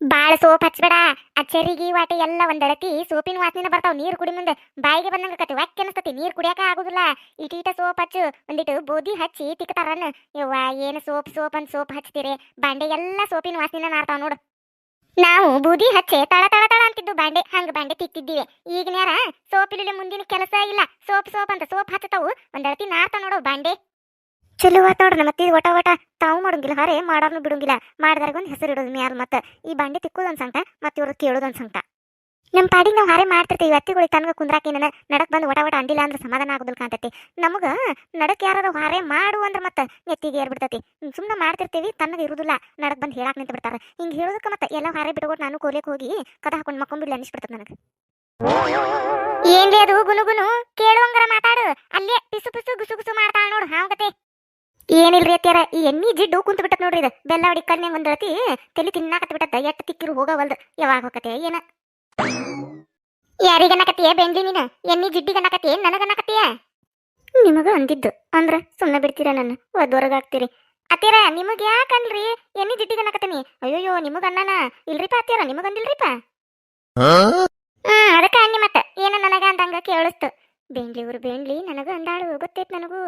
ಬಾಳ ಸೋಪ್ ಹಚ್ಬೇಡ. ಅಚ್ಚರಿಗೆ ವಾಟೆ ಎಲ್ಲ ಒಂದಳತಿ ಸೋಪಿನ ವಾಸನೆ ಬರ್ತಾವ ನೀರು ಕುಡಿ ಮುಂದೆ. ಬಾಯಿಗೆ ಬಂದಂಗ ಕತಿ ವಾಕ್ಯ ಅನಿಸ್ತತಿ, ನೀರ್ ಕುಡಿಯಾಕ ಆಗುದಿಲ್ಲ. ಇಟೀಟ ಸೋಪ್ ಹಚ್ಚು, ಒಂದಿಟ್ಟು ಬೋದಿ ಹಚ್ಚಿ ತಿಕ್ತಾರನ್. ಯವ್ವ, ಏನು ಸೋಪ್ ಸೋಪ್ ಅಂತ ಸೋಪ್ ಹಚ್ತೀರಿ? ಬಾಂಡೆ ಎಲ್ಲ ಸೋಪಿನ ವಾಸನೆ ನಾರ್ತಾವ ನೋಡು. ನಾವು ಬೂದಿ ಹಚ್ಚೆ, ತಳ ತಳ ತಳ ಅಂತಿದ್ದು ಬಾಂಡೆ, ಹಂಗ ಬಾಂಡೆ ತಿಕ್ತಿದ್ದೀವಿ. ಈಗಿನ್ಯಾರ ಸೋಪ್ ಇಲ್ಲ ಮುಂದಿನ ಕೆಲಸ ಇಲ್ಲ. ಸೋಪ್ ಸೋಪ್ ಅಂತ ಸೋಪ್ ಹಚ್ಚತಾವು, ಒಂದಳತಿ ನಾರ್ತಾವ ನೋಡು ಬಾಂಡೆ. ಚಲೋ ಆತ್ ನೋಡ್ರಿ ಮತ್ತೆ ಒಟ ಒಟ ತಾವು ಮಾಡಂಗಿಲ್ಲ, ಹರೇ ಮಾಡಾರ್ನು ಬಿಡಂಗಿಲ್ಲ. ಮಾಡಿದಾರ್ಗೊಂದು ಹೆಸರು ಇಡೋದು ಮ್ಯಾಲ ಮತ್ತೆ ಈ ಬಾಂಡೆ ತಿಕ್ಕೋದು ಅನ್ಸಂತ ಮತ್ತೆ ಇವ್ರು ಕೇಳೋದು ಅನ್ಸಂತ ನಮ್ಮ ಪಾಡಿಗೆ ನಾವು ಹಾರೆ ಮಾಡ್ತಿರ್ತೀವಿ ಅತ್ತಿಗಳಿಗೆ ತನಗ ಕುಂದ್ರಾಕಿ ನನ್ನ ನಡಕ್ ಬಂದು ಒಟ ಒಟ ಅಂದಿಲ್ಲ ಅಂದ್ರೆ ಸಮಾಧಾನ ಆಗೋದಿಲ್ಲ ಕಾಂತೈತಿ ನಮಗ ನಡಕ್ ಯಾರು ಹಾರೆ ಮಾಡು ಅಂದ್ರೆ ಮತ್ತೆ ನೆತ್ತಿಗೆ ಏರ್ಬಿಡ್ತೈತಿ. ಸುಮ್ಮನೆ ಮಾಡ್ತಿರ್ತೀವಿ ತನ್ನಗ ಇರುದಿಲ್ಲ, ನಡಕ್ ಬಂದು ಹೇಳಾಕ್ ನಿಂತ ಬಿಡ್ತಾರೆ ಹಿಂಗೆ ಹೇಳೋದಕ್ಕೆ ಮತ್ತೆ ಎಲ್ಲ ಹಾರೆ ಬಿಡ್ಬೋದು ನಾನು ಕೋಲಿಗೆ ಹೋಗಿ ಕದ ಹಾಕೊಂಡು ಮಕ್ಕೊಂಬಿಡ್ಲಿ ಅನಿಸ್ಬಿಡ್ತದೆ ನನಗೆ. ಏನ್ರಿ ಅದು ಗುನುಗುನು ಗುನು ಕೇಳುವಂಗರ ಮಾತಾಡು, ಅಲ್ಲೇ ಪಿಸು ಪಿಸು ಗುಸು ಗುಸು ಏನಿಲ್ರಿ ಅತ್ಯಾರ ಈ ಎಣ್ಣಿ ಜಿಡ್ಡು ಕುಂತ ಬಿಟ್ಟತ್ ನೋಡ್ರಿ ಇದು. ಬೆಲ್ಲ ಹೊಡಿ ಕಲ್ನ್ಯಾಗ ಒಂದಳತಿ ತಲೆ ತಿನ್ನಾಕತ್ ಬಿಟ್ಟತ್ತ ಎಟ್ಟು ತಿಕ್ಕಿರು ಹೋಗವಲ್ದು ಯಾವಾಗ ಹೋಗತ್ತೆ ಏನ? ಯಾರಿಗನ್ನಕತ್ತೀಯ ಬೆಂಡ್ಲಿ ನೀನು? ಎಣ್ಣಿ ಜಿಡ್ಡಿಗನ್ನಕತ್ತೀಯ ನನಗನ್ನಕತ್ತೀಯ ನಿಮಗ ಅಂದಿದ್ದು. ಅಂದ್ರ ಸುಮ್ಮನೆ ಬಿಡ್ತೀರ ನನ್ನ? ಒದ್ದೊರಗಾಗ್ತೀರಿ ಅತ್ತೀರ ನಿಮಗ್ ಯಾಕನ್ರಿ ಎಣ್ಣಿ ಜಿಡ್ಡಿಗನ್ನಕತ್ತೀನಿ ಅಯ್ಯೋಯ್ಯೋ, ನಿಮಗ ಅನ್ನನ? ಇಲ್ರಿಪ್ಪ ಅತ್ತೀರ ನಿಮಗಂದಿಲ್ರಿಪ್ಪ ಹ್ಮ್, ಅದಕ್ಕ ಅನ್ನಿ ಮತ್ತ. ಏನ ನನಗ ಅಂದಂಗ ಕೇಳಿಸ್ತು. ಬೇಂಡ್ಲಿ ಇವ್ರು ಬೇಂಡ್ಲಿ ನನಗ ಅಂದಾಳು. ಗೊತ್ತೈತ್ ನನಗೂ.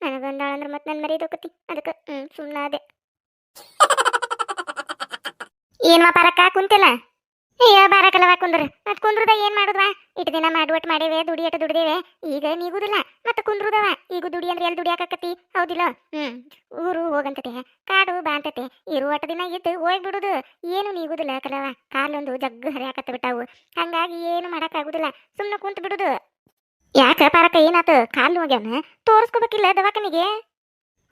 ನನಗ ಮತ್ತೆ ನನ್ನ ನನ್ ಮರಿ ಹೋಗತಿ ಅದಕ್ಕ ಹ್ಮ್ ಸುಮ್ನಾದೆ ಏನ್ ಪರಕ್ಕ ಕುಂತಿಲ್ಲ? ಅಯ್ಯ ಬರಕಲ್ಲವ ಕುಂದ್ರ. ಮತ್ ಕುಂದ್ರದ ಏನ್ ಮಾಡುದ್ವ? ಇಟ್ ದಿನ ಮಾಡುವಟ್ ಮಾಡೇವೆ ದುಡಿಯಟ ದುಡಿದೇವೆ. ಈಗ ನೀಗುದಿಲ್ಲ. ಮತ್ತ ಕುಂದ್ರುದವ. ಈಗ ದುಡಿ ಅಂದ್ರೆ ಎಲ್ಲಿ ದುಡಿಯಾಕತ್ತಿ? ಹೌದಿಲ್ಲ? ಹ್ಮ್. ಊರು ಹೋಗಂತತೆ ಕಾಡು ಬಾಂತತೆ ಇರುವಟ ದಿನ ಇದ್ದು ಹೋಗ್ಬಿಡುದು. ಏನು ನೀಗುದಿಲ್ಲ ಕಲವ. ಕಾಲೊಂದು ಜಗ್ಗು ಹರಿಯಾಕತ್ತ ಬಿಟ್ಟಾವು ಹಂಗಾಗಿ ಏನು ಮಾಡಕ್ಕಾಗುದಿಲ್ಲ. ಸುಮ್ಮನೆ ಕುಂತ ಬಿಡುದು ಯಾಕ ಪಾರಕ್ಕ ಏನಾತ? ಕಾಲು ಹೋಗ್ಯಾನ ತೋರಿಸ್ಕೋಬೇಕಿಲ್ಲ ದವಾಖಾನಿಗೆ?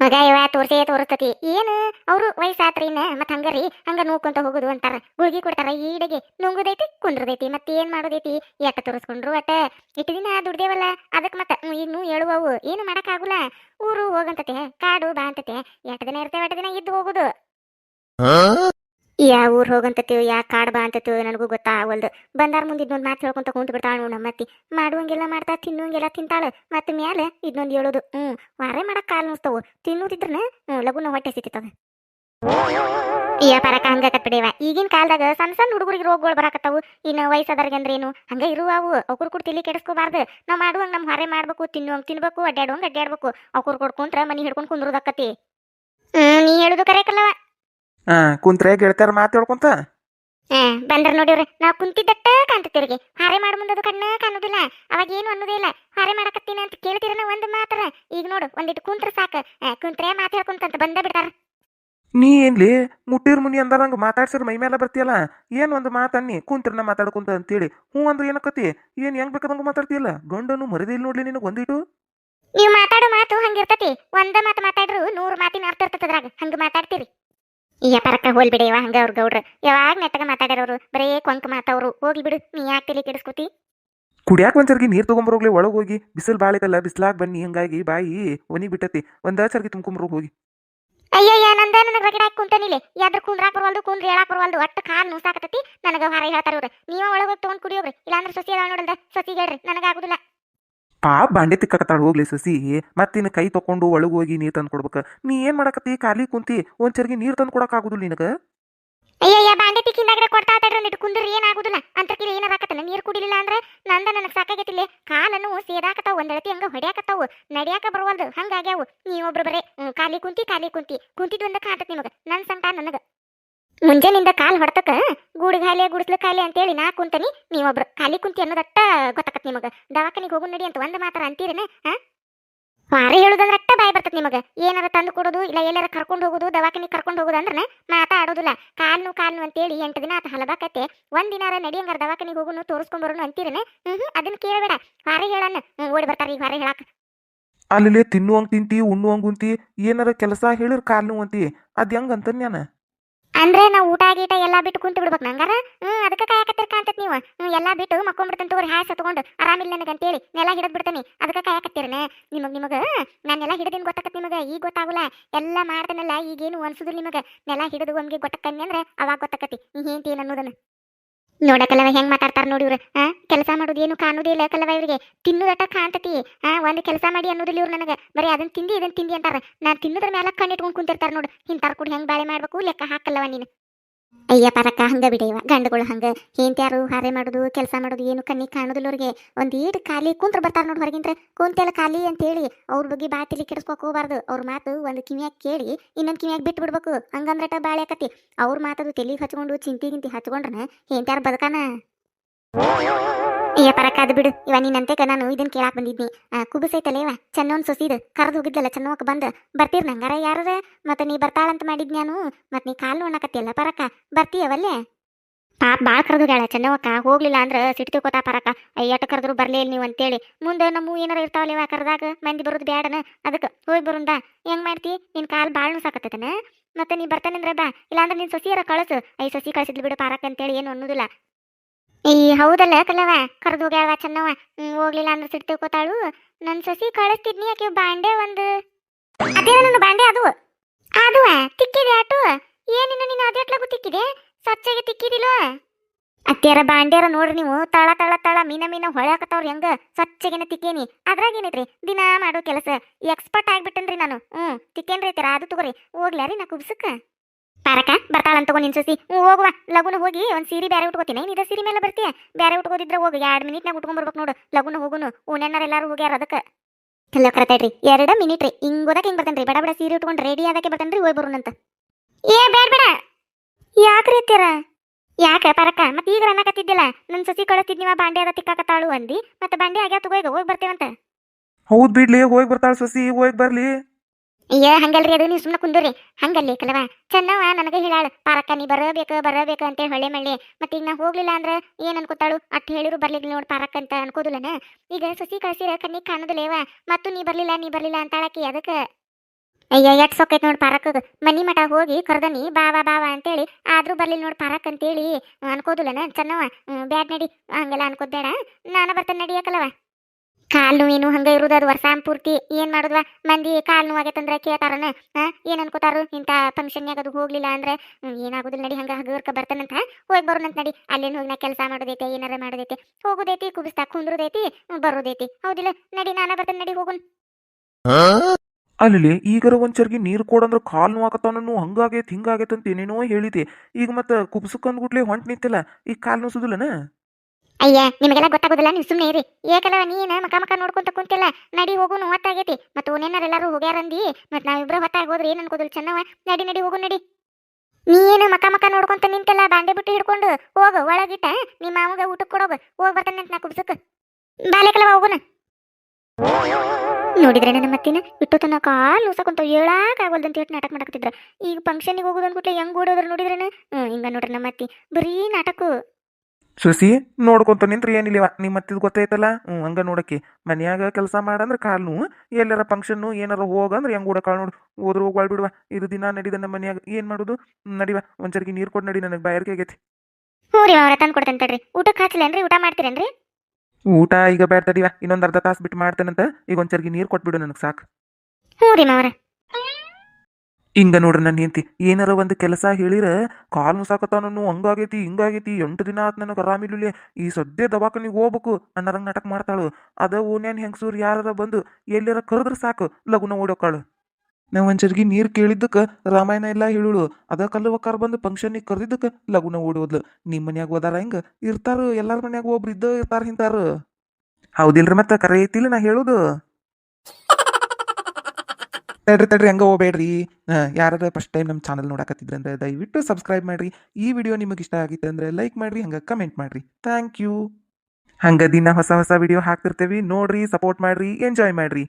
ಮಗ ಇವ ತೋರ್ಸೇ ತೋರಿಸ್ತತಿ. ಏನು? ಅವರು ವಯಸ್ಸಾತ್ರಿನ? ಮತ್ತೆ ಮತ್ ಹಂಗರಿ, ಹಂಗ ನೋಡ್ಕೊಂತ ಹೋಗುದು ಅಂತಾರ. ಗುಳ್ಗಿ ಕೊಡ್ತಾರ ಈಡಗೆ. ನುಂಗುದೈತಿ, ಕುಂದ್ರದೈತಿ ಮತ್ತೆ ಏನ್ ಮಾಡೋದೈತಿ? ಎಟ್ಟ ತೋರಿಸ್ಕೊಂಡ್ರು ಅಟ್ಟ? ಇಟ್ಟು ದಿನ ದುಡ್ದೇವಲ್ಲ ಅದಕ್ಕೆ ಮತ್ತೆ ಇನ್ನೂ ಹೇಳುವವು. ಏನು ಮಾಡಕ್ಕಾಗುಲ್ಲ. ಊರು ಹೋಗಂತತೆ, ಕಾಡು ಬಾ ಅಂತತೆ. ಎಷ್ಟ್ ದಿನ ಇರ್ತೇವೆ, ಎಷ್ಟ್ ದಿನ ಇದ್ದು ಹೋಗುದು? ಯಾ ಊರ್ ಹೋಗಂತತೀವಿ ಯಾ ಕಾಡ್ ಬಾ ಅಂತತೀವಿ ನನಗೂ ಗೊತ್ತಾಗಲ್ದು ಬಂದಾರ ಮುಂದೆ ಇದೊಂದು ಮಾತು ಹೇಳ್ಕೊಂತ ಕುಂತ ಬಿಡ್ತಾಳ ನೋಡು ನಮ್ಮತ್ತಿ. ಮಾಡುವಂಗೆಲ್ಲ ಮಾಡ್ತಾ ತಿನ್ನುವಂಗೆಲ್ಲ ತಿಂತಾಳ. ಮತ್ತೆ ಮ್ಯಾಲೆ ಇದನ್ನೊಂದು ಹೇಳೋದು ಹ್ಞೂ ವಾರೆ ಮಾಡಕ್ ಕಾಲು ನುಸ್ತವು ತಿನ್ನುದಿದ್ರನ ಹ್ಞೂ ಲಗುನ ಹೊಟ್ಟೆ ಸಿಗ್ತದ ಯಾ ಪರಕ ಹಂಗ ಕಟ್ಬಿಡೇವ ಈಗಿನ ಕಾಲದಾಗ ಸಣ್ಣ ಸಣ್ಣ ಹುಡುಗರಿಗೆ ರೋಗಗಳು ಬರಾಕತ್ತಾವು. ಇನ್ನು ವಯಸ್ಸಾದವ್ರಿಗೆ ಅಂದ್ರೇನು ಇರುವ ಅವು ಅವ್ರ ಕೂಡ ತಿಳಿ ಕೆಡಿಸ್ಕೋಬಾರ್ದು. ನಾವು ಮಾಡುವಂಗ ನಮ್ಮ ಹೊರೆ ಮಾಡ್ಬೇಕು, ತಿನ್ನುವಂಗ ತಿನ್ಬೇಕು ಅಡ್ಡಾಡುವಂಗೆ ಅಡ್ಡಾಡ್ಬೇಕು ಅವ್ರ ಕೊಡ್ಕೊಂತ್ರ ಮನಿ ಹಿಡ್ಕೊಂಡು ಕುಂದ್ರದಕ್ಕತಿ ಹ್ಮ್, ನೀ ಹೇಳುದು ಕರೆಕಲ್ಲವ ಹಾ ಕುಂತ್ರೆ ಗೆಳತಿಯರ ಮಾತು ಹೇಳ್ಕೊಂತ ಹಾ ಬಂದ್ರ ನೋಡಿವ್ರಿ ನಾವು ಕುಂತಿದ್ದಟ್ಟ ಕಾಣ್ತಿರ್ಗೆ ಹಾರೆ ಮಾಡ ಮುಂದದು ಕಣ್ಣ ಕಾಣುದಿಲ್ಲ. ಅವಾಗ ಏನು ಅನ್ನೋದೇ ಇಲ್ಲ. ಹಾರೆ ಮಾಡಕತ್ತೀನಿ ಅಂತ ಕೇಳ್ತಿರನ ಒಂದ್ ಮಾತರ. ಈಗ ನೋಡು ಒಂದಿಟ್ಟು ಕುಂತ್ರ ಸಾಕ. ಕುಂತ್ರೆ ಮಾತು ಹೇಳ್ಕೊಂತ ಬಂದ ಬಿಡ್ತಾರ. ನೀ ಏನ್ಲಿ ಮುಟ್ಟಿರ್ ಮುನಿ ಅಂದಾರಂಗ ಮಾತಾಡ್ಸಿರ್ ಮೈ ಮೇಲೆ ಬರ್ತಿಯಲ್ಲ? ಏನ್ ಒಂದು ಮಾತನ್ನಿ ಕುಂತ್ರನ ಮಾತಾಡ್ಕೊಂತ ಅಂತೇಳಿ. ಹ್ಞೂ ಅಂದ್ರೆ ಏನಕ್ಕತಿ ಏನ್ ಹೆಂಗ್ ಬೇಕಾದಂಗ ಮಾತಾಡ್ತಿಯಲ್ಲ? ಗಂಡನು ಮರದಿಲ್ ನೋಡ್ಲಿ ನಿನಗೆ ಒಂದಿಟ್ಟು ನೀವು ಮಾತಾಡೋ ಮಾತು ಹಂಗಿರ್ತತಿ ಈ ಪರಕ ಹೋಲ್ ಬಿಡಿಯವ ಹಂಗ ಅವ್ರ ಗೌಡ್ರ. ಯಾವಾಗ ನೆಟ್ಟಗ ಮಾತಾಡ್ಯಾರವ್ರು? ಬರೇ ಕೊಂಕ ಮಾತಾವ್ರು. ಹೋಗ್ಲಿ ಬಿಡು ನೀ ಯಾಕೆ ತಲೆ ಕೆಡಿಸ್ಕೋತಿ? ಕುಡಿಯಾಕ ಒಂದ್ಸರ್ಗಿ ನೀರ್ ತಗೊಂಬರೋಗ್ಲಿ ಒಳಗ್ ಹೋಗಿ. ಬಿಸಿಲು ಬಾಳ ಐತಲ್ಲ ಬಿಸ್ಲಾಗ್ ಬನ್ನಿ ಹಂಗಾಗಿ ಬಾಯಿ ಒನಿ ಬಿಟ್ಟತಿ. ಒಂದ ಸರ್ಗಿ ತುಂಬ್ಕೊಂಬರೋ ಹೋಗಿ. ಅಯ್ಯಯ್ಯ ನಂದ ನನಗೆ ರಗಡ ಹಾಕಿ ಕುಂತಾನಿಲ್ಲ ಯಾದ್ರ ಕುಂದ್ರಾ ಬರವಲ್ದು ಕುಂದ್ರ ಹೇಳಾಕ ಬರವಲ್ದು. ಒಟ್ಟು ಕಾಲ್ ನುಸಾಕತತಿ ನನಗ ಹೊರ ಹೇಳ್ತಾರ ಇವ್ರು. ನೀವ ಒಳಗೆ ಹೋಗಿ ತಗೊಂಡ್ ಕುಡಿಯೋಗ್ರಿ ಇಲ್ಲಾಂದ್ರ ಸಸಿ ಅದಾವ ನೋಡಲ್ದ? ಸಸಿ ಹೇಳ್ರಿ ನನಗಾಗುದಿಲ್ಲ ಪಾಪ ಬಾಂಡೆ ತಿಕ್ಕಕತ್ತಾಳ ಹೋಗ್ಲಿ ಸಸಿ. ಮತ್ತಿನ ಕೈ ತಕೊಂಡು ಒಳಗೆ ಹೋಗಿ ನೀರ್ ತಂದು ಕೊಡ್ಬೇಕು. ನೀ ಏನ್ ಮಾಡಕತ್ತಿ? ಖಾಲಿ ಕುಂತಿ. ಒಂದ್ ಚರ್ಗಿ ನೀರ್ ತಂದು ಕೊಡಕ್ ಆಗುದಿಲ್ಲ ನಿನಗ? ಅಯ್ಯಯ್ಯ ಬಾಂಡೆ ತಿಕ್ಕಿಂದಾಗ್ರೆ ಕೊಡ್ತಾ ಇದ್ದಾಡ್ರಿ ಒಂದಿಟ್ಟು ಕುಂದ್ರಿ ಏನಾಗುದಿಲ್ಲ ಅಂತರ್ಕಿರಿ ಏನಾರ ಆಕತ್ತನ? ನೀರು ಕುಡಿಲಿಲ್ಲ ಅಂದ್ರೆ ನಂದ ನನಗೆ ಸಾಕಾಗೈತಿಲೆ ಕಾಲನ್ನು ಸೇದಾಕತ್ತಾವ. ಒಂದಳತಿ ಹಂಗ ಹೊಡ್ಯಾಕತ್ತಾವು. ನಡ್ಯಾಕ ಬರವಲ್ದು. ಹಂಗಾಗ್ಯಾವು ನೀವೊಬ್ರು ಬರೇ. ಖಾಲಿ ಕುಂತಿ ಖಾಲಿ ಕುಂತಿ. ಕುಂತಿದ್ದು ಒಂದ ಕಾಂತತ್ ನಿಮಗೆ. ನನ್ ಸಂಟ ನನಗ. ಮುಂಜಾನಿಂದ ಕಾಲ್ ಹೊಡ್ತಕ ಗೂಡು ಖಾಲಿ ಗುಡಿಸ್ಲು ಖಾಲಿ ಅಂತೇಳಿ ನಾ ಕುಂತನಿ, ನೀವೊಬ್ರು ಖಾಲಿ ಕುಂತಿ ಅನ್ನೋದಟ್ಟ ಗೊತ್ತಾಕತ್ ನಿಮಗೆ. ದವಾಖಾನಿಗೆ ಹೋಗು ನಡಿ ಅಂತ ಒಂದ್ ಮಾತ್ರ ಅಂತೀರೇನೆ, ಹಾ? ವಾರಿ ಹೇಳುದಂದ್ರ ಅಟ್ಟ ಬಾಯಿ ಬರ್ತದೆ ನಿಮಗೆ. ಏನಾರ ತಂದು ಕೊಡೋದು ಇಲ್ಲ ಎಲ್ಲಾರ ಕರ್ಕೊಂಡು ಹೋಗುದು, ದವಾಖಾನಿಗೆ ಕರ್ಕೊಂಡು ಹೋಗುದು ಅಂದ್ರೆ ಮಾತಾಡೋದಿಲ್ಲ ಕಾಲ್ನು ಕಾಲ್ನು ಅಂತೇಳಿ ಎಂಟು ದಿನ ಆತ ಹಲಬಾಕತ್ತೆ. ಒಂದಿನಾರ ದಿನಾರ ನಡಿಯಂಗಾರ ದವಾಖಾನಿಗೆ ಹೋಗುನು ತೋರಿಸ್ಕೊಂಬರೋನು ಅಂತೀರೇನೆ? ಹ್ಮ್ ಅದನ್ನ ಕೇಳಬೇಡ. ವಾರ ಹೇಳಣ್ಣ ಓಡಿ ಬರ್ತಾರಿ ಈಗ ವಾರಿ ಹೇಳಾಕ. ಅಲ್ಲಿ ತಿನ್ನುವಂಗ್ ತಿಂತಿ, ಉಣ್ಣುವಂಗ್ ಉಂತಿ, ಏನಾರ ಕೆಲಸ ಹೇಳಿರ್ ಕಾಲ್ ಅಂತಿ. ಅದ್ ಹೆಂಗ್ ಅಂತ ನ್ಯಾನ ಅಂದ್ರೆ ನಾವು ಊಟ ಗೀಟ ಎಲ್ಲ ಬಿಟ್ಟು ಕುಂತು ಬಿಡ್ಬೇಕು ನಂಗಾರ? ಹ್ಮ್, ಅದಕ್ಕೆ ಕಾಯಕತ್ತಿರ್ ಕಾಂತತ್ ನೀವು. ಹ್ಮ್, ಎಲ್ಲಾ ಬಿಟ್ಟು ಮಕ್ಕೊಂಡ್ಬಿಡ್ತೇನೆ ತಗೋರಿ ಹಾಯ್ ಸತ್ಕೊಂಡು ಆರಾಮಿಲ್ಲ ನನಗೆ ಅಂತೇಳಿ ನೆಲ ಹಿಡಿದ್ ಬಿಡ್ತನಿ. ಅದಕ್ಕೆ ಕಾಯಕತ್ತಿರನೆ? ನಿಮಗ್, ನಿಮಗ ನಾನೆಲ್ಲ ಹಿಡಿದಿನ ಗೊತ್ತಾಕತ್ ನಿಮಗೆ? ಈಗ ಗೊತ್ತಾಗುಲ್ಲ. ಎಲ್ಲ ಈಗ ಈಗೇನು ಅನ್ಸುದಿಲ್ಲ ನಿಮಗೆ? ನೆಲ ಹಿಡಿದು ಒಮ್ಗೆ ಗೊತ್ತಕ್ಕನ್ನಿ ಅಂದ್ರೆ ಅವಾಗ ಗೊತ್ತಾಕತಿ ನೀ ಅನ್ನೋದನ್ನ ನೋಡಕಲ್ಲವ ಹೆಂಗ್ ಮಾತಾಡ್ತಾರ ನೋಡಿ ಇವ್ರು. ಹಾ ಕೆಲಸ ಮಾಡೋದು ಏನು ಕಾಣೋದೇ ಇಲ್ಲ ಕಲ್ಲವ ಇವ್ರಿಗೆ. ತಿನ್ನುದಟ ಕಾಣ್ತತಿ. ಹಾ ಒಂದ್ ಕೆಲಸ ಮಾಡಿ ಅನ್ನೋದಿಲ್ಲ ಇವ್ರು ನನಗೆ. ಬರೀ ಅದನ್ನ ತಿಂದಿ ಇದನ್ನ ತಿಂದಿ ಅಂತಾರ. ನಾನ್ ತಿನ್ನೋದ್ರ ಮೇಲೆ ಕಣ್ಣಿಟ್ಕೊಂಡ್ ಕುಂತಿರ್ತಾರ ನೋಡು. ಇಂತಾರ ಕೂಡ ಹೆಂಗ್ ಬಾಳೆ ಮಾಡ್ಬೇಕು? ಲೆಕ್ಕ ಹಾಕಲ್ಲವ ನೀನು. ಅಯ್ಯ ಪರಕ್ಕ ಹಂಗ ಬಿಡೈವ. ಗಂಡುಗಳು ಹಂಗ, ಹೆಂತ್ಯಾರು ಹಾರೆ ಮಾಡೋದು, ಕೆಲಸ ಮಾಡೋದು, ಏನು ಕಣ್ಣಿ ಕಾಣೋದಿಲ್ಲ ಅವ್ರಿಗೆ ಒಂದ್ ಈಟ್ ಖಾಲಿ ಕುಂತ್ರ ಬರ್ತಾರ ನೋಡಿ ಹೊರಗಿಂತ್ರ. ಕುಂತೆಲ್ಲ ಖಾಲಿ ಅಂತೇಳಿ ಅವ್ರ ಬಗ್ಗೆ ಬಾತಿಲಿ ಕೆಡಿಸ್ಕೊಕ್ ಹೋಗ್ಬಾರ್ದು. ಅವ್ರ ಮಾತು ಒಂದು ಕಿವಿಯಾಗಿ ಕೇಳಿ ಇನ್ನೊಂದು ಕಿವಿಯಾಗಿ ಬಿಟ್ಟು ಬಿಡ್ಬೇಕು ಹಂಗಂದ್ರಟ ಬಾಳೆ ಆಕತಿ. ಅವ್ರ ಮಾತದು ತಲೆಗೆ ಹಚ್ಕೊಂಡು, ಚಿಂತಿ ಗಿಂತಿ ಹಚ್ಕೊಂಡ್ರೆ ಹೆಂತ್ಯಾರ ಬದುಕಾನ. ಏ ಅದು ಬಿಡು. ಇವ ನೀನಂತೆ ನಾನು ಇದನ್ನ ಕೇಳಾಕ್ ಬಂದಿದ್ನಿ. ಆ, ಚನ್ನೋನ್ ಸೊಸಿದ್ ಕರೆದು ಹೋಗಿದ್ಲಲ್ಲ ಚನ್ನೋಕ್ ಬಂದ್. ಬರ್ತೀರ್ ನಂಗಾರ ಯಾರದ ಮತ್ತೆ ನೀ ಬರ್ತಾಳಂತ ಮಾಡಿದ್ ನಾನು. ಮತ್ ನೀ ಕಾಲು ನೋಡಕತ್ತಿಯಲ್ಲ ಪರಕ. ಬರ್ತೀಯವಲ್ಲೇ ಪಾಪ ಭಾಳ ಕರೆದುಗಾಳ ಚೆನ್ನವಕ್ಕ ಹೋಗ್ಲಿಲ್ಲ ಅಂದ್ರೆ ಸಿಟ್ತಿಕೋತಾ ಪರಕ. ಎಟ್ಟು ಕರೆದ್ರು ಬರ್ಲೇ ಇಲ್ಲ ನೀವು ಅಂತೇಳಿ. ಮುಂದೆ ನಮ್ಮ ಏನಾರ ಇರ್ತಾವಲ್ಲ ಕರೆದಾಗ? ಮಂದಿ ಬರೋದು ಬ್ಯಾಡನ. ಅದಕ್ಕೆ ಹೋಗಿ ಬರುಂದ ಹೆಂಗ್ ಮಾಡ್ತಿ? ನಿನ್ ಕಾಲ್ ಭಾಳ ಸಾಕತ್ತದನ ಮತ್ತೆ ನೀ ಬರ್ತಾನಂದ್ರ ಬಾ. ಇಲ್ಲಾಂದ್ರೆ ನಿನ್ ಸೊಸಿಯರ ಕಳಸು. ಐ ಸೊಸಿ ಕಳಿಸಿದ್ಲು ಬಿಡು ಪಾರಕ್ ಅಂತೇಳಿ ಏನು ಅನ್ನೋದಿಲ್ಲ. ಈ ಹೌದಲ್ಲ ಕಲವ ಕರೆದು ಹೋಗ್ಯಾವ ಚೆನ್ನವ ಹೋಗ್ಲಿಲ್ಲ ಅಂದ್ರೆ ಸಿಟ್ಟು ತಿಳ್ಕೊತಾಳು. ನನ್ನ ಸಸಿ ಕಳಿಸ್ತಿದ್ನಿ ಯಾಕೆ ಬಾಂಡೆ ಒಂದು. ಅದೇ ನನ್ನ ಬಾಂಡೆ ಅದು. ಅದು ತಿಕ್ಕಿದೆ ಆಟು. ಏನಿನ್ನ ನೀನು ಅದೆಟ್ಲಾಗು ತಿಕ್ಕಿದೆ? ಸ್ವಚ್ಛಗೆ ತಿಕ್ಕಿದಿಲ್ವ? ಅತ್ತೆಯರ ಬಾಂಡ್ಯಾರ ನೋಡ್ರಿ ನೀವು, ತಳ ತಳ ತಳ ಮೀನ ಮೀನ ಹೊಳ್ಯಾಕತ್ತವ್ರ ಹೆಂಗ? ಸ್ವಚ್ಛಗೆನ ತಿಕ್ಕೇನಿ. ಅದ್ರಾಗ ಏನೈತ್ರಿ? ದಿನ ಮಾಡೋ ಕೆಲಸ. ಎಕ್ಸ್ಪರ್ಟ್ ಆಗ್ಬಿಟ್ಟನ್ರಿ ನಾನು. ಹ್ಮ್, ತಿಕ್ಕೇನ್ರಿ ಐತಿರ ಅದು ತಗೋರಿ. ಹೋಗ್ಲಾರಿ ನಾ ಕುಬ್ಸಕ್ಕ. ಪಾರಕ ಬರ್ತಾಳಂತ ತಗೋ ನಿನ್ ಸಸಿ ಹೋಗುವ. ಲಗುನ ಹೋಗಿ ಒಂದ್ ಸೀರೆ ಬೇರೆ ಉಟ್ಕೋತೀನಿ. ಇದ ಸೀರೆ ಮೇಲೆ ಬರ್ತೀಯ? ಬ್ಯಾರೆ ಉಟ್ಕೋದಿದ್ರೆ ಹೋಗಿ. ಎರಡು ಮಿನಿಟ್ನಾಗ ಉಟ್ಕೊಂಡ್ ಬರ್ಬೇಕು ನೋಡು. ಲಗುನ ಹೋಗುನು. ಓಣ್ಯಣ್ಣಾರ ಎಲ್ಲಾರು ಹೋಗ್ಯಾರ ಅದಕ್ಕೆ. ಎಲ್ಲ ಕರತೈತ್ರಿ ಎರಡು ಮಿನಿಟ್ ರೀ. ಹಿಂಗೆ ಹೋದಾಗ ಹಿಂಗೆ ಬರ್ತೇನೆ ರೀ ಬಡ ಬಡ, ಸೀರೆ ಉಟ್ಕೊಂಡು ರೆಡಿ ಆದಕ್ಕೆ ಬರ್ತೇನ್ರಿ ಹೋಗಿ ಬರೋಣಂತ ಏ ಬೇಡ. ಬೇಡ ಯಾಕ್ರಿ ಅತ್ತೀರ ಯಾಕ ಪರಕ ಮತ್ತೆ ಈಗ ಅನ್ನಕತ್ತಿದ್ದಿಲ್ಲ ನನ್ ಸಸಿ ಕಳಿಸ್ತಿದ್ನಿವ ಬಾಂಡೆ ಅದ ತಿಕ್ಕಾಕತ್ತಾಳು ಅಂದಿ. ಮತ್ತೆ ಬಾಂಡೆ ಆಗ್ಯಾವ ತಗೋ ಈಗ, ಹೋಗಿ ಬರ್ತೇವಂತ. ಹೌದ್ ಬಿಡ್ಲಿ, ಹೋಗಿ ಬರ್ತಾಳ ಸಸಿ, ಹೋಗಿ ಬರ್ಲಿ. ಅಯ್ಯ ಹಂಗಲ್ರಿ ಅದು, ನೀವು ಸುಮ್ಮನೆ ಕುಂದ್ರಿ. ಹಂಗಲ್ಲಿ ಕಲವ. ಚೆನ್ನವ ನನಗೆ ಹೇಳಾಳ ಪಾರಕ್ಕ, ನೀ ಬರಬೇಕು ಬರಬೇಕು ಅಂತೇಳಿ ಹೊಳೆ ಮಳ್ಳಿ. ಮತ್ತೆ ಈಗ ನಾ ಹೋಗ್ಲಿಲ್ಲ ಅಂದ್ರೆ ಏನ್ ಅನ್ಕೋತಾಳು? ಅಟ್ ಹೇಳಿರು ಬರ್ಲಿಲ್ಲ ನೋಡಿ ಪಾರಕ್ಕ ಅಂತ ಅನ್ಕೋದಿಲ್ಲನ? ಈಗ ಸಸಿ ಕಳ್ಸಿರ, ಕಣ್ಣಿಗೆ ಕಾಣೋದಿಲ್ಲೇವ ಮತ್ತು ನೀ ಬರ್ಲಿಲ್ಲ ನೀ ಬರ್ಲಿಲ್ಲ ಅಂತಾಳಕಿ ಅದಕ್ಕೆ? ಅಯ್ಯ ಎಟ್ ಸೊಕ್ಕೈತೆ ನೋಡ್ ಪಾರಕ್ಕ ಮನಿ ಮಠ ಹೋಗಿ ಕರ್ದನಿ ಬಾವಾ ಬಾವಾ ಅಂತೇಳಿ ಆದ್ರೂ ಬರ್ಲಿಲ್ಲ ನೋಡಿ ಪಾರಕ್ ಅಂತೇಳಿ ಅನ್ಕೋದಿಲ್ಲನ? ಚೆನ್ನವ ಬ್ಯಾಡ್ ನಡಿ. ಹಂಗೆಲ್ಲ ಅನ್ಕೋದ್ ಬೇಡ ನಾನು ಬರ್ತೇನೆ ನಡಿಯಕಲ್ಲವ ಕಾಲ್ ಏನು ಹಂಗ ಇರುದು ಅದು ವರ್ಷ ಪೂರ್ತಿ ಏನ್ ಮಾಡುದ್ವಾ? ಮಂದಿ ಕಾಲ್ ನೋವಾಗೈತಂದ್ರ ಕೇಳ್ತಾರನ? ಹಾ ಏನ್ ಅನ್ಕೋತಾರು? ಇಂತ ಫಂಕ್ಷನ್ಯಾಗ ಅದು ಹೋಗ್ಲಿಲ್ಲ ಅಂದ್ರೆ ಏನಾಗುದಿಲ್ಲ ನಡಿ ಹಂಗ ಹಗರ್ಕ ಬರ್ತಾನಂತ ಹೋಗಿ ಬರೋಣಂತ ನಡಿ. ಅಲ್ಲೇನು ಹೋಗಿ ನಾ ಕೆಲಸ ಮಾಡೋದೈತೆ ಏನಾರ ಮಾಡೋದೈತೆ? ಹೋಗುದೈತಿ ಕುಬಿಸ್ತಾ ಕುಂದ್ರದೈತಿ ಬರುದೈತಿ. ಹೌದಿಲ್ಲ? ನಡಿ ನಾನ ಬರ್ತೇನೆ ನಡಿ ಹೋಗುನ್. ಅಲ್ಲಿ ಈಗರ ಒಂಚರ್ಗಿ ನೀರ್ ಕೊಡಂದ್ರ ಕಾಲ್ ನೋವಾಕತ್ತಾನು ಹಂಗಾಗೈತಿ ಹಿಂಗಾಗೈತಿ ಅಂತ ಏನೇನೋ ಹೇಳಿದೆ. ಈಗ ಮತ್ತ ಕುಬ್ಸಕ್ ಅಂದ್ಗುಟ್ಲೆ ಹೊಂಟ್ ನಿಂತಿಲ್ಲ ಈಗ ಕಾಲ್ ನೋಸುದಿಲ್ಲನ? ಅಯ್ಯ, ನಿಮಗೆಲ್ಲ ಗೊತ್ತಾಗೋದಿಲ್ಲ, ನೀವು ಸುಮ್ಮನೆ ಇರಿ. ಏಕಲ್ಲ ನೀನ ಮಕ ಮಕ ನೋಡ್ಕೊಂತ ಕುಂತಿಲ್ಲ? ನಡಿ ಹೋಗುನು ಹೊತ್ತಾಗೈತಿ ಮತ್ತು ಓನೇನಾರ ಎಲ್ಲಾರು ಹೋಗ್ಯಾರಂದಿ, ಮತ್ತೆ ನಾವಿಬ್ರು ಹೊತ್ತಾಗಿ ಹೋದ್ರೆ, ಏನ್ ಅನ್ಕೋದಿಲ್ಲ ಚೆನ್ನವ ನಡಿ ನಡಿ, ಹೋಗು, ನಡಿ. ನೀನು ಮಕ ಮಕ ನೋಡ್ಕೊಂತ ನಿಂತಲ್ಲ, ಬಾಂಡೆ ಬಿಟ್ಟು ಹಿಡ್ಕೊಂಡು? ಹೋಗು, ಒಳಗಿಟ್ಟ ನಿಮ್ಮ ಮಾವಗ ಊಟಕ್ಕೆ ಕೊಡೋಗು. ಹೋಗ್ ಬರ್ತಾನೆ ಅಂತ ನಾ ಕುಬ್ಸಕ್. ಬಾಲೆಕಲವ ಹೋಗುನ. ನೋಡಿದ್ರೆ ನನ್ನ ಮತ್ತಿನ ಇಟ್ಟು ತನ್ನ ಕಾಲು ಉಸಕೊಂತ ಹೇಳಾಕ ಅಂತ ಹೇಳಿ ನಾಟಕ ಮಾಡಕತ್ತಿದ್ರ. ಈಗ ಫಂಕ್ಷನಿಗೆ ಹೋಗೋದು ಅಂದ್ಬಿಟ್ಟು ಹೆಂಗ್ ಓಡೋದ್ರ ನೋಡಿದ್ರೇನ? ಹಿಂಗ ನೋಡ್ರಿ ನಮ್ಮ ಅತ್ತಿ. ಬರೀ ನಾಟಕ. ಸೊಸಿ ನೋಡ್ಕೊಂತ ನಿಂತ್ರಿ ಏನಿಲ್ಲವ? ನಿಮ್ಮ ಮತ್ತಿದ್ ಗೊತ್ತೈತಲ್ಲ ಹ್ಞೂ ಹಂಗ ನೋಡಕ್ಕೆ. ಮನ್ಯಾಗ ಕೆಲಸ ಮಾಡಂದ್ರ ಕಾಲು ನೋವು ಎಲ್ಲಾರ ಫಂಕ್ಷನ್ನು ಏನಾರ ಹೋಗಂದ್ರ ಹೆಂಗ್ ಓಡಕಾಳ ನೋಡು. ಹೋದ್ರ ಹೋಗ್ಬಾಳ್ ಬಿಡುವ. ಇದು ದಿನ ನಡೀದ ನಮ್ಮ ಮನ್ಯಾಗ. ಏನ್ ಮಾಡುದು? ನಡಿವ. ಒಂದ್ಸರಿಗೆ ನೀರ್ ಕೊಡ್ ನಡಿ ನನಗೆ ಬಾಯಾರಿಕೆ ಆಗೈತಿ. ಹ್ಞೂ ರೀ ಅವ್ರ ತಂದು ಕೊಡ್ತೇನೆ ತಡ್ರಿ. ಊಟಕ್ಕೆ ಊಟ ಮಾಡ್ತೀರೇನ್ರಿ? ಊಟ ಈಗ ಬೇಡ ತಡಿವ ಇನ್ನೊಂದ್ ಅರ್ಧ ತಾಸು ಬಿಟ್ಟು ಮಾಡ್ತೇನಂತ. ಈಗ ಒಂದ್ಸರಿಗೆ ನೀರು ನೀರ್ ಕೊಟ್ಬಿಡು ನನಗೆ ಸಾಕು. ಹ್ಞೂ ರೀ ಮಾವ್ರ. ಹಿಂಗ ನೋಡ್ರಿ ನನ್ನ ಹೆಂಡತಿ. ಏನಾರ ಒಂದು ಕೆಲಸ ಹೇಳಿರ, ಕಾಲ್ ಮುಸಾಕತ್ತಾನು ಹಂಗಾಗೈತಿ, ಹಿಂಗಾಗೈತಿ, ಎಂಟು ದಿನ ಆತ್ ನನಗೆ ಆರಾಮಿಲ್ಲ ಈ ಸದ್ಯ ದವಾಖಾನಿಗೆ ಹೋಗ್ಬೇಕು ಅನ್ನರಂಗ ನಾಟಕ ಮಾಡ್ತಾಳು. ಅದ ಓನ್ಯಾನ್ ಹೆಂಗಸೂರು ಯಾರ ಬಂದು ಎಲ್ಲಾರ ಕರೆದ್ರ ಸಾಕು, ಲಗುನ ಓಡೋಕಾಳು ನಾವು ಒಂಚರ್ಗಿ ನೀರು ಕೇಳಿದ್ದಕ್ಕೆ ರಾಮಾಯಣ ಎಲ್ಲ ಹೇಳುಳು. ಅದ ಕಲ್ಲುವಕ್ಕಾರ ಬಂದು ಫಂಕ್ಷನಿಗೆ ಕರೆದಿದ್ದಕ್ಕೆ ಲಗುನ ಓಡೋದ್ಲು ನಿಮ್ಮ ಮನ್ಯಾಗ ಓದಾರ ಹೆಂಗ? ಇರ್ತಾರ, ಎಲ್ಲಾರ ಮನ್ಯಾಗ ಒಬ್ರು ಇದ್ದ ಇರ್ತಾರ ಹಿಂತಾರ. ಹೌದಿಲ್ರಿ ಮತ್ತೆ, ಕರೆ ಐತಿಲ್ಲ ನಾ ಹೇಳುದು. ತಡ್ರಿ ತಡ್ರಿ, ಹಂಗೆ ಹೋಗ್ಬೇಡ್ರಿ. ಯಾರಾದ್ರೂ ಫಸ್ಟ್ ಟೈಮ್ ನಮ್ಮ ಚಾನಲ್ ನೋಡಕತ್ತಿದ್ರೆ ಅಂದ್ರೆ ದಯವಿಟ್ಟು ಸಬ್ಸ್ಕ್ರೈಬ್ ಮಾಡ್ರಿ. ಈ ವಿಡಿಯೋ ನಿಮಗೆ ಇಷ್ಟ ಆಗಿತ್ತು ಅಂದ್ರೆ ಲೈಕ್ ಮಾಡ್ರಿ, ಹಂಗೆ ಕಮೆಂಟ್ ಮಾಡ್ರಿ. ಥ್ಯಾಂಕ್ ಯು ಹಂಗೆ ದಿನ ಹೊಸ ಹೊಸ ವಿಡಿಯೋ ಹಾಕ್ತಿರ್ತೇವಿ. ನೋಡ್ರಿ ಸಪೋರ್ಟ್ ಮಾಡ್ರಿ ಎಂಜಾಯ್ ಮಾಡ್ರಿ.